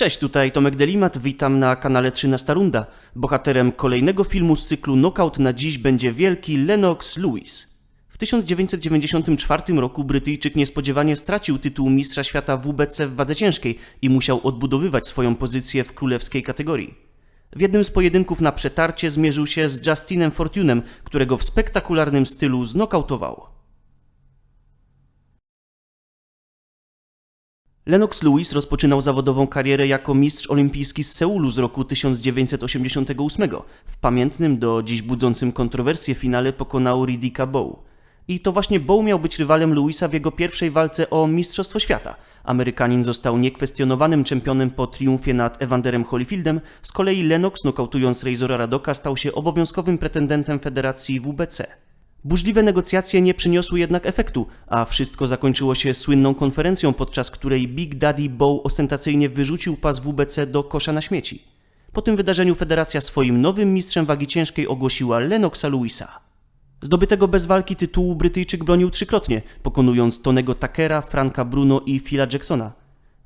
Cześć, tutaj Tomek Delimat, witam na kanale 13 Runda. Bohaterem kolejnego filmu z cyklu Knockout na dziś będzie wielki Lennox Lewis. W 1994 roku Brytyjczyk niespodziewanie stracił tytuł Mistrza Świata WBC w wadze ciężkiej i musiał odbudowywać swoją pozycję w królewskiej kategorii. W jednym z pojedynków na przetarcie zmierzył się z Justinem Fortunem, którego w spektakularnym stylu znokautował. Lennox Lewis rozpoczynał zawodową karierę jako mistrz olimpijski z Seulu z roku 1988. W pamiętnym do dziś budzącym kontrowersje finale pokonał Ridika Bow. I to właśnie Bow miał być rywalem Lewisa w jego pierwszej walce o Mistrzostwo Świata. Amerykanin został niekwestionowanym czempionem po triumfie nad Evanderem Holyfieldem, z kolei Lennox nokautując Razora Radoka stał się obowiązkowym pretendentem federacji WBC. Burzliwe negocjacje nie przyniosły jednak efektu, a wszystko zakończyło się słynną konferencją, podczas której Big Daddy Bow ostentacyjnie wyrzucił pas WBC do kosza na śmieci. Po tym wydarzeniu federacja swoim nowym mistrzem wagi ciężkiej ogłosiła Lennoxa Lewisa. Zdobytego bez walki tytułu Brytyjczyk bronił trzykrotnie, pokonując Tonego Takera, Franka Bruno i Phila Jacksona.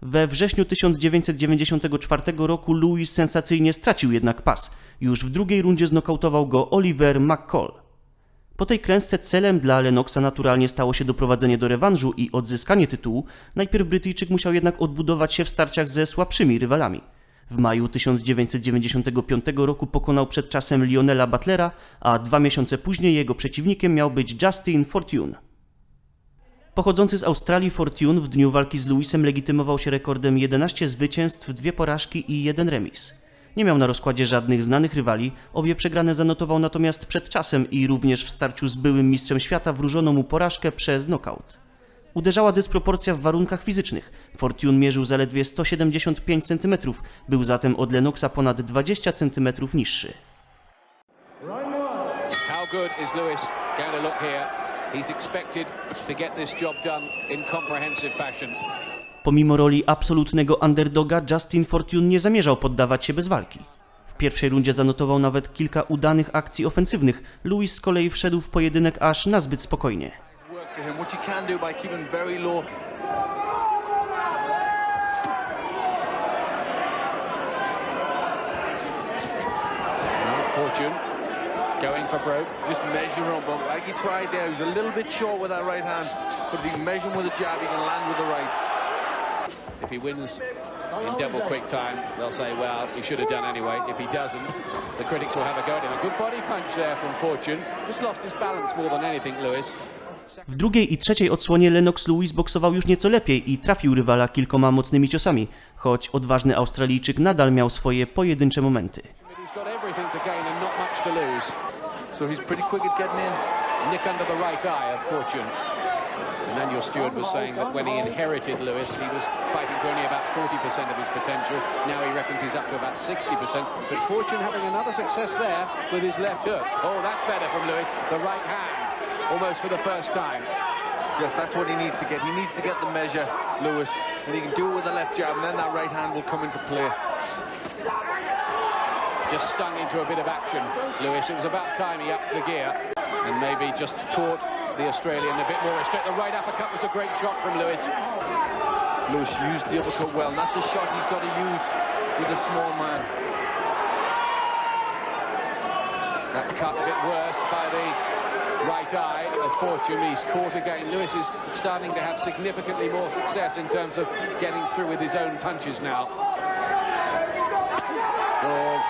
We wrześniu 1994 roku Lewis sensacyjnie stracił jednak pas. Już w drugiej rundzie znokautował go Oliver McCall. Po tej klęsce celem dla Lennoxa naturalnie stało się doprowadzenie do rewanżu i odzyskanie tytułu. Najpierw Brytyjczyk musiał jednak odbudować się w starciach ze słabszymi rywalami. W maju 1995 roku pokonał przed czasem Lionela Butlera, a dwa miesiące później jego przeciwnikiem miał być Justin Fortune. Pochodzący z Australii Fortune w dniu walki z Lewisem legitymował się rekordem 11 zwycięstw, dwie porażki i jeden remis. Nie miał na rozkładzie żadnych znanych rywali, obie przegrane zanotował natomiast przed czasem i również w starciu z byłym mistrzem świata wróżono mu porażkę przez knockout. Uderzała dysproporcja w warunkach fizycznych. Fortune mierzył zaledwie 175 cm, był zatem od Lennoxa ponad 20 cm niższy. How good is Lewis going to look here? He's expected to get this job done in comprehensive fashion. Pomimo roli absolutnego underdoga, Justin Fortune nie zamierzał poddawać się bez walki. W pierwszej rundzie zanotował nawet kilka udanych akcji ofensywnych. Lewis z kolei wszedł w pojedynek aż nazbyt spokojnie. Fortune going for broke. Just measure him, but like he tried there, he was a little bit short with that right hand. But if he can measure with a jab, he can land with the right. He wins in double quick time, they'll say, well, he should have done anyway. If he doesn't, the critics will have a go at him. A good body punch there from Fortune. Just lost his balance more than anything, Lewis. W drugiej i trzeciej odsłonie Lennox Lewis boksował już nieco lepiej i trafił rywala kilkoma mocnymi ciosami, choć odważny Australijczyk nadal miał swoje pojedyncze momenty. So he's pretty quick at getting in. Nick under the right eye of Fortune. Emmanuel Stewart was saying that when he inherited Lewis, he was fighting for only about 40% of his potential. Now he reckons he's up to about 60%. But Fortune having another success there with his left hook. Oh, that's better from Lewis. The right hand, almost for the first time. Yes, that's what he needs to get. He needs to get the measure, Lewis. And he can do it with the left jab, and then that right hand will come into play. Just stung into a bit of action, Lewis. It was about time he upped the gear and maybe just taught the Australian a bit more restrict. The right uppercut was a great shot from Lewis. Lewis used the uppercut well, and that's a shot he's got to use with a small man. That cut a bit worse by the right eye of Fortune. He's caught again. Lewis is starting to have significantly more success in terms of getting through with his own punches now. Oh,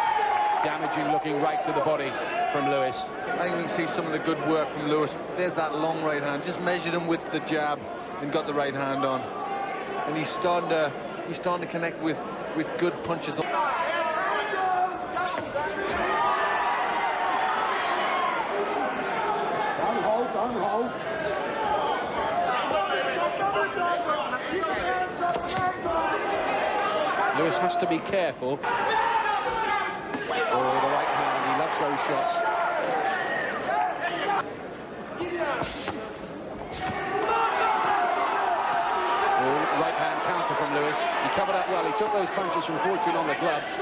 damaging looking right to the body from Lewis. I think we can see some of the good work from Lewis. There's that long right hand. Just measured him with the jab and got the right hand on. And he's starting to he's starting to connect with with good punches. Lewis has to be careful. Shots. Oh, right hand counter from Lewis. He covered up well. He took those punches from Fortune on the gloves.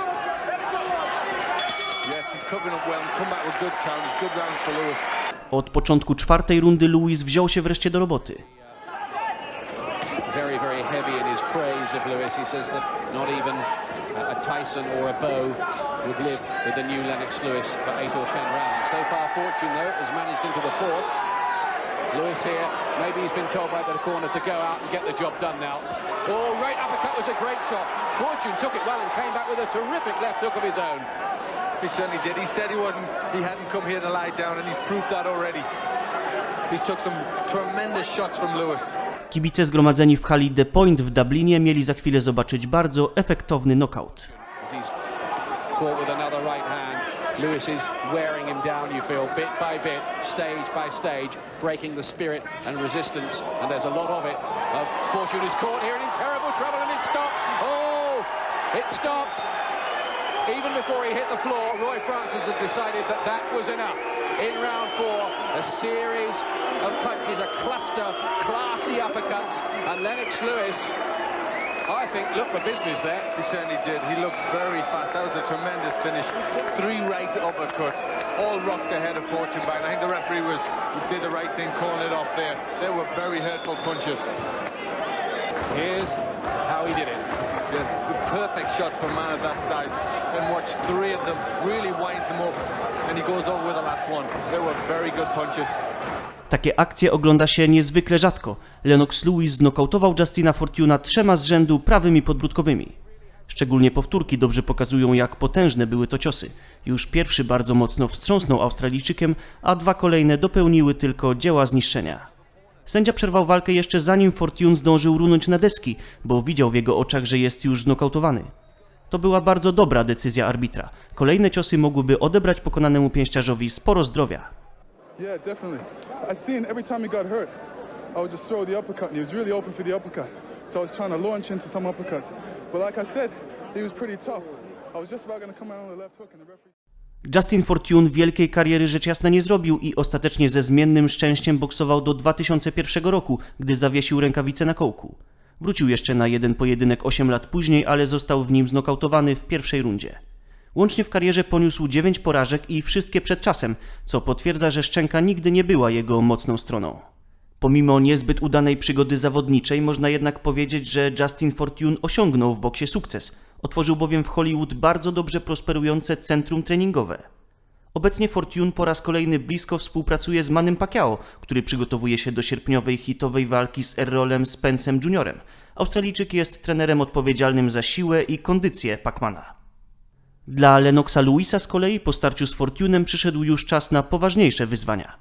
Yes, he's covering up well and come back with good counters. Good round for Lewis. Od początku czwartej rundy Lewis wziął się wreszcie do roboty. Heavy in his praise of Lewis. He says that not even a Tyson or a Bow would live with the new Lennox Lewis for eight or ten rounds. So far, Fortune, though, has managed into the fourth. Lewis here, maybe he's been told by the corner to go out and get the job done now. Oh, right uppercut was a great shot. Fortune took it well and came back with a terrific left hook of his own. He certainly did. He said he wasn't, he hadn't come here to lie down, and he's proved that already. He's took some tremendous shots from Lewis. Kibice zgromadzeni w hali The Point w Dublinie mieli za chwilę zobaczyć bardzo efektowny knockout. Lewis is wearing him down, you feel, bit by bit, stage by stage, breaking the spirit and resistance. And there's a lot of it. Uh, Fortune is caught here and in terrible trouble, and it stopped. Oh, it stopped. Even before he hit the floor, Roy Francis had decided that that was enough. In round four, a series of punches, a cluster, classy uppercuts, and Lennox Lewis, I think, looked for business there. He certainly did. He looked very fast. That was a tremendous finish. Three right uppercuts, all rocked the head of Fortune back. I think the referee was did the right thing calling it off there. They were very hurtful punches. Here's how he did it. The perfect shots for a man of that size. And watch three of them really winds them up, and he goes over with the last one. They were very good punches. Takie akcje ogląda się niezwykle rzadko. Lennox Lewis znokautował Justina Fortuna trzema z rzędu prawymi podbródkowymi. Szczególnie powtórki dobrze pokazują, jak potężne były to ciosy. Już pierwszy bardzo mocno wstrząsnął Australijczykiem, a dwa kolejne dopełniły tylko dzieła zniszczenia. Sędzia przerwał walkę jeszcze zanim Fortune zdążył runąć na deski, bo widział w jego oczach, że jest już znokautowany. To była bardzo dobra decyzja arbitra. Kolejne ciosy mogłyby odebrać pokonanemu pięściarzowi sporo zdrowia. To. Justin Fortune wielkiej kariery rzecz jasna nie zrobił i ostatecznie ze zmiennym szczęściem boksował do 2001 roku, gdy zawiesił rękawice na kołku. Wrócił jeszcze na jeden pojedynek 8 lat później, ale został w nim znokautowany w pierwszej rundzie. Łącznie w karierze poniósł 9 porażek i wszystkie przed czasem, co potwierdza, że szczęka nigdy nie była jego mocną stroną. Pomimo niezbyt udanej przygody zawodniczej, można jednak powiedzieć, że Justin Fortune osiągnął w boksie sukces. Otworzył bowiem w Hollywood bardzo dobrze prosperujące centrum treningowe. Obecnie Fortune po raz kolejny blisko współpracuje z Manem Pacquiao, który przygotowuje się do sierpniowej hitowej walki z Errolem Spencem Jr. Australijczyk jest trenerem odpowiedzialnym za siłę i kondycję Pacmana. Dla Lennoxa Lewisa z kolei po starciu z Fortunem przyszedł już czas na poważniejsze wyzwania.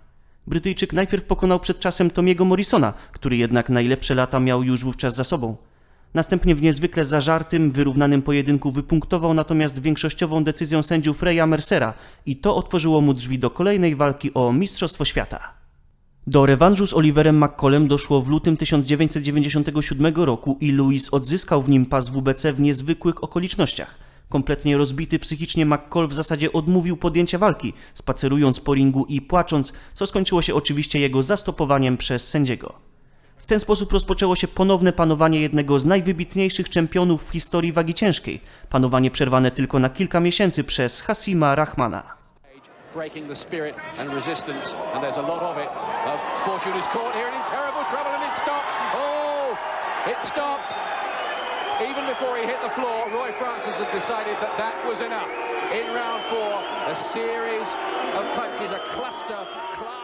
Brytyjczyk najpierw pokonał przed czasem Tomiego Morrisona, który jednak najlepsze lata miał już wówczas za sobą. Następnie w niezwykle zażartym, wyrównanym pojedynku wypunktował natomiast większościową decyzją sędziów Reya Mercera i to otworzyło mu drzwi do kolejnej walki o Mistrzostwo Świata. Do rewanżu z Oliverem McCollem doszło w lutym 1997 roku i Lewis odzyskał w nim pas WBC w niezwykłych okolicznościach. Kompletnie rozbity psychicznie McCall w zasadzie odmówił podjęcia walki, spacerując po ringu i płacząc, co skończyło się oczywiście jego zastopowaniem przez sędziego. Ten sposób rozpoczęło się ponowne panowanie jednego z najwybitniejszych czempionów w historii wagi ciężkiej. Panowanie przerwane tylko na kilka miesięcy przez Hasima Rahmana. Oh. Even before he hit the floor, Roy Francis had decided that that was enough. In round four, a series of punches, a cluster.